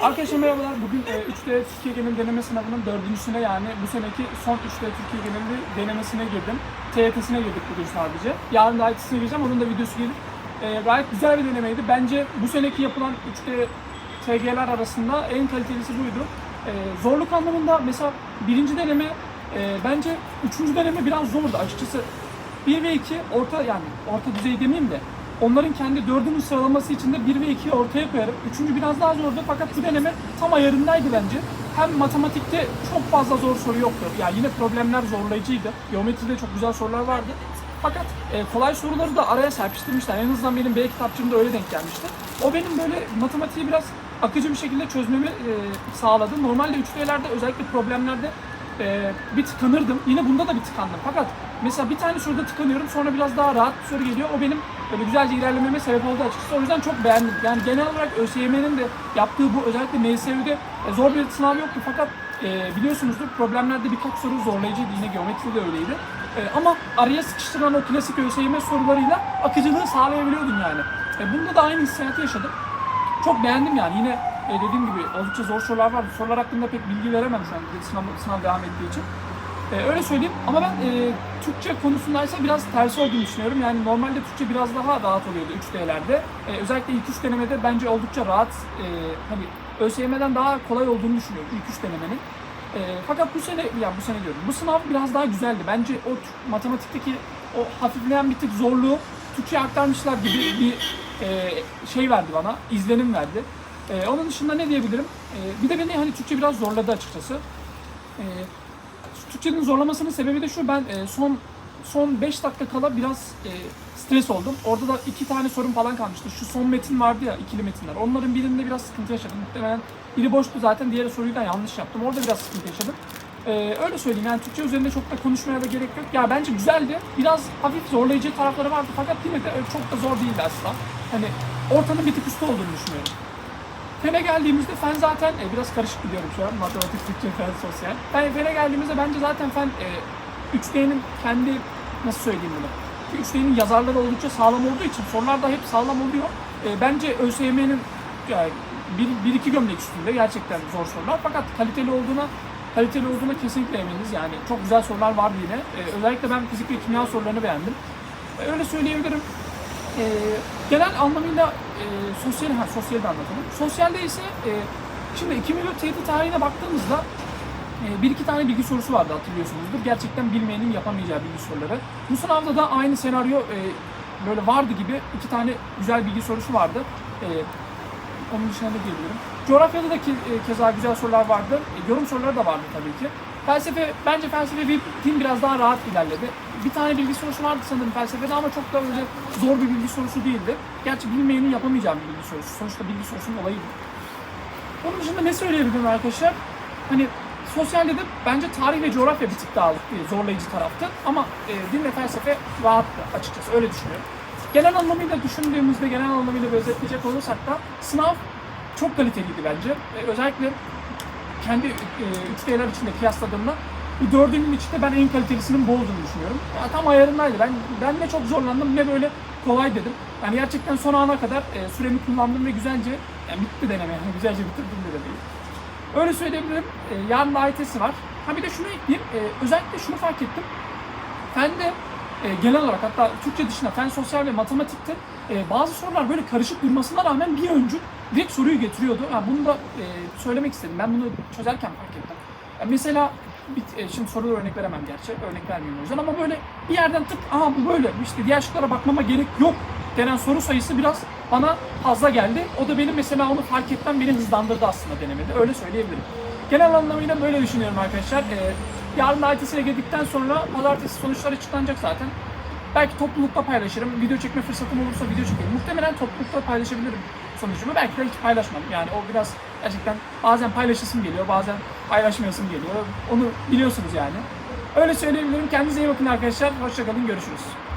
Arkadaşlar merhabalar. Bugün e, 3D Türkiye Genel Deneme Sınavı'nın dördüncüsüne yani bu seneki son 3D Türkiye Geneli denemesine girdim. TYT'sine girdik bugün sadece. Yarın da IT'sine gireceğim. Onun da videosu gelir. E, gayet güzel bir denemeydi. Bence bu seneki yapılan 3D TG'ler arasında en kalitelisi buydu. E, zorluk anlamında mesela birinci deneme e, bence üçüncü deneme biraz zordu açıkçası. 1 ve 2 orta yani orta düzey demeyeyim de onların kendi dördünün sıralaması içinde 1 ve 2'yi ortaya koyarım. Üçüncü biraz daha zordu fakat bu deneme tam ayarındaydı bence. Hem matematikte çok fazla zor soru yoktu. Yani yine problemler zorlayıcıydı. Geometride çok güzel sorular vardı. Fakat e, kolay soruları da araya serpiştirmişler. En azından benim B kitapçığımda öyle denk gelmişti. O benim böyle matematiği biraz akıcı bir şekilde çözmemi e, sağladı. Normalde 3D'lerde özellikle problemlerde e, bir tıkanırdım. Yine bunda da bir tıkandım. Fakat mesela bir tane soruda tıkanıyorum sonra biraz daha rahat bir soru geliyor. O benim böyle güzelce ilerlememe sebep oldu açıkçası. O yüzden çok beğendim. Yani genel olarak ÖSYM'nin de yaptığı bu özellikle MSÜ'de e, zor bir sınav yoktu. Fakat e, biliyorsunuzdur problemlerde birkaç soru zorlayıcıydı. Yine geometri de öyleydi. E, ama araya sıkıştıran o klasik ÖSYM sorularıyla akıcılığı sağlayabiliyordum yani. E, bunda da aynı hissiyatı yaşadım. Çok beğendim yani. Yine e, dediğim gibi oldukça zor sorular var. Sorular hakkında pek bilgi veremem şu an sınav, sınav devam ettiği için. E, öyle söyleyeyim ama ben e, Türkçe konusundaysa biraz tersi olduğunu düşünüyorum. Yani normalde Türkçe biraz daha rahat oluyordu 3D'lerde. E, özellikle ilk 3 denemede bence oldukça rahat. E, hani ÖSYM'den daha kolay olduğunu düşünüyorum ilk 3 denemenin. E, fakat bu sene, ya bu sene diyorum, bu sınav biraz daha güzeldi. Bence o matematikteki o hafifleyen bir tık zorluğu Türkçe'ye aktarmışlar gibi bir e, şey verdi bana, izlenim verdi. E, onun dışında ne diyebilirim? E, bir de beni hani Türkçe biraz zorladı açıkçası. E, Türkçenin zorlamasının sebebi de şu, ben e, son son 5 dakika kala biraz e, stres oldum. Orada da iki tane sorun falan kalmıştı. Şu son metin vardı ya, ikili metinler. Onların birinde biraz sıkıntı yaşadım. Muhtemelen biri boştu zaten, diğer soruyu da yanlış yaptım. Orada biraz sıkıntı yaşadım. E, öyle söyleyeyim yani Türkçe üzerinde çok da konuşmaya da gerek yok. Ya bence güzeldi. Biraz hafif zorlayıcı tarafları vardı fakat yine de öyle çok da zor değildi asla. Hani ortanın bir tık üstü olduğunu düşünüyorum. Fene geldiğimizde fen zaten e, biraz karışık gidiyorum şu an. Matematik, Türkçe, fen, sosyal. Ben fene geldiğimizde bence zaten fen e, 3D'nin kendi nasıl söyleyeyim bunu? 3D'nin yazarları oldukça sağlam olduğu için sorular da hep sağlam oluyor. E, bence ÖSYM'nin yani bir, bir iki gömlek üstünde gerçekten zor sorular. Fakat kaliteli olduğuna kaliteli olduğuna kesinlikle eminiz. Yani çok güzel sorular vardı yine. E, özellikle ben fizik ve kimya sorularını beğendim. E, öyle söyleyebilirim. E, genel anlamıyla e, sosyal, ha, sosyali de anlatalım. Sosyalde ise e, şimdi 2 milyon TYT tarihine baktığımızda e, bir iki tane bilgi sorusu vardı hatırlıyorsunuzdur. Gerçekten bilmeyenin yapamayacağı bilgi soruları. Bu sınavda da aynı senaryo e, böyle vardı gibi iki tane güzel bilgi sorusu vardı. E, onun dışında ne diyebilirim? Coğrafyada da ke, e, keza güzel sorular vardı. E, yorum soruları da vardı tabii ki. Felsefe, bence felsefe bir tim biraz daha rahat ilerledi. Bir tane bilgi sorusu vardı sanırım felsefede ama çok da öyle zor bir bilgi sorusu değildi. Gerçi bilmeyenin yapamayacağı bir bilgi sorusu. Sonuçta bilgi sorusunun olayı bu. Onun dışında ne söyleyebilirim arkadaşlar? Hani sosyalde de bence tarih ve coğrafya bir tık daha zorlayıcı taraftı. Ama e, din ve felsefe rahattı açıkçası öyle düşünüyorum. Genel anlamıyla düşündüğümüzde, genel anlamıyla özetleyecek olursak da sınav çok kaliteliydi bence. E, özellikle kendi e, 3D'ler içinde kıyasladığımda bu dördünün içinde ben en kalitelisinin bu olduğunu düşünüyorum. Ya, tam ayarındaydı. Ben ben ne çok zorlandım ne böyle kolay dedim. Yani gerçekten son ana kadar e, süremi kullandım ve güzelce yani bitti deneme. Yani güzelce bitirdim de değil. Öyle söyleyebilirim. E, yarın da IT'si var. Ha bir de şunu ekleyeyim. E, özellikle şunu fark ettim. Fende e, genel olarak hatta Türkçe dışında fen sosyal ve matematikte e, bazı sorular böyle karışık durmasına rağmen bir öncü direkt soruyu getiriyordu. Ha, bunu da e, söylemek istedim. Ben bunu çözerken fark ettim. Ya mesela bir, e, şimdi soruda örnek veremem gerçi. Örnek vermeyeyim o yüzden ama böyle bir yerden tık aha bu böyle işte diğer şıklara bakmama gerek yok denen soru sayısı biraz bana fazla geldi. O da benim mesela onu fark etmem beni hızlandırdı aslında denemede. Öyle söyleyebilirim. Genel anlamıyla böyle düşünüyorum arkadaşlar. Ee, yarın da ITS'ye girdikten sonra pazartesi sonuçları açıklanacak zaten. Belki toplulukta paylaşırım. Video çekme fırsatım olursa video çekerim. Muhtemelen toplulukta paylaşabilirim sonucumu. Belki de hiç paylaşmam. Yani o biraz gerçekten bazen paylaşasım geliyor, bazen paylaşmayasım geliyor. Onu biliyorsunuz yani. Öyle söyleyebilirim. Kendinize iyi bakın arkadaşlar. Hoşçakalın. Görüşürüz.